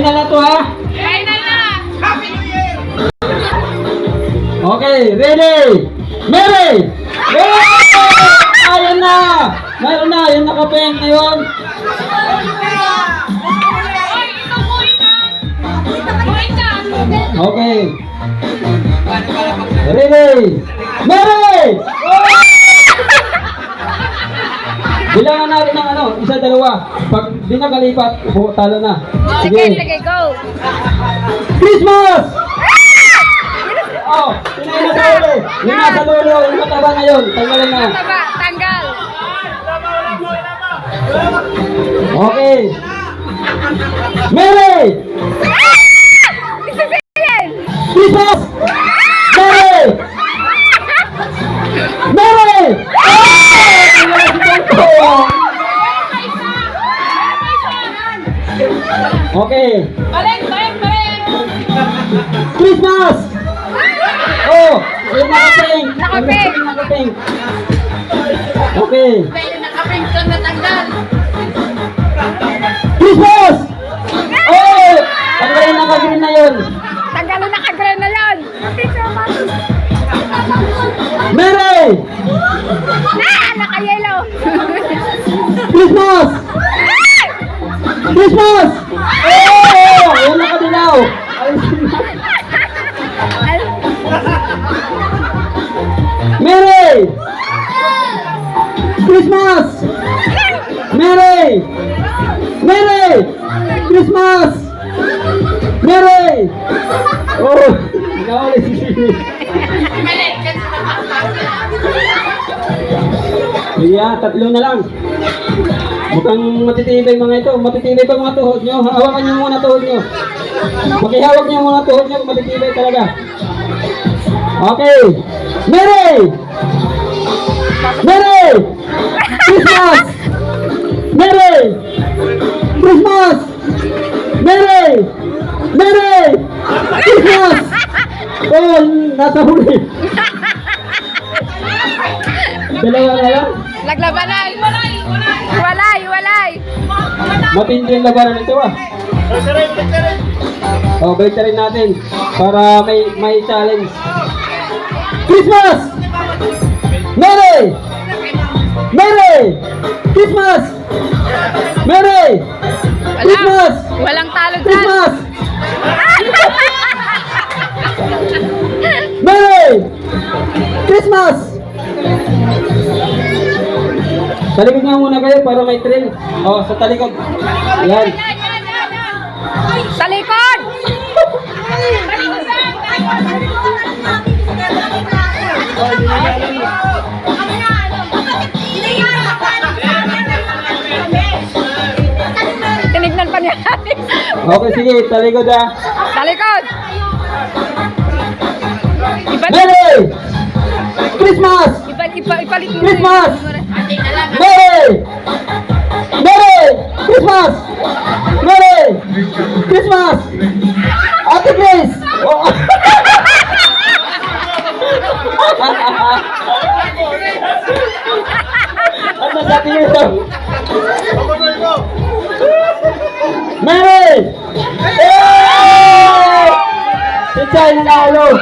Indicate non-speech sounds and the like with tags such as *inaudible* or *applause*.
Final na to ha. Final na! Okay, ready? Mary! Mary! Ayan na! Meron na, yung nakapeng na yun. Okay. Ready? Mary! Bilangan natin ng ano, isa, dalawa. Pag di nakalipat, bu- talo na. Sige, sige, go! Christmas! Oh, sino yung nasa ulo? Yung nasa ulo, yung mataba na yun. Tanggalin na. Taba, tanggal! Okay. Mary! Isasingin! Christmas! Okay. Balik, balik, balik! Christmas! Oh, yung nakaping. Nakaping. Nakaping. Okay. Nakaping ka na tanggal! Christmas! Oh! Tanggalin na ka-green na yun. Tanggalin na kagre na yan! Mary! Ah! Naka-yellow! Christmas! Christmas! Oh! Yung nakadilaw. Mary! Christmas! Mary! Mary! Christmas! Mary! Oh! Nakawala si Siri. Yeah, tatlo na lang. Mukhang matitibay mga ito. Matitibay pa mga tuhod nyo. Hawakan nyo muna tuhod nyo. Makihawak nyo muna tuhod nyo. Matitibay talaga. Okay. Mary! Mary! Christmas! Mary! Christmas! Mary! Mary! Christmas! Oh, nasa huli. Dalawa na lang. Naglabanan! Walay, walay! Matindi yung labanan nito ah. Oh, balik na rin natin para may may challenge. Christmas! Mary! Mary! Christmas! Mary! Christmas! Walang talo dyan! Christmas! *laughs* Mary! Christmas! Talikod nga muna kayo para may trail. Oh, sa talikod. Yan. Sa likod! Tinignan pa niya. Okay, sige, talikod ah. Sa likod! Iba, Mary! Christmas! iba, iba, ipalit mo. Christmas! Mary! Mary! Christmas! Mary! Christmas! Ate Grace! Oh. ano sa tingin ito? Mary! Hey! Si Chay na naulo!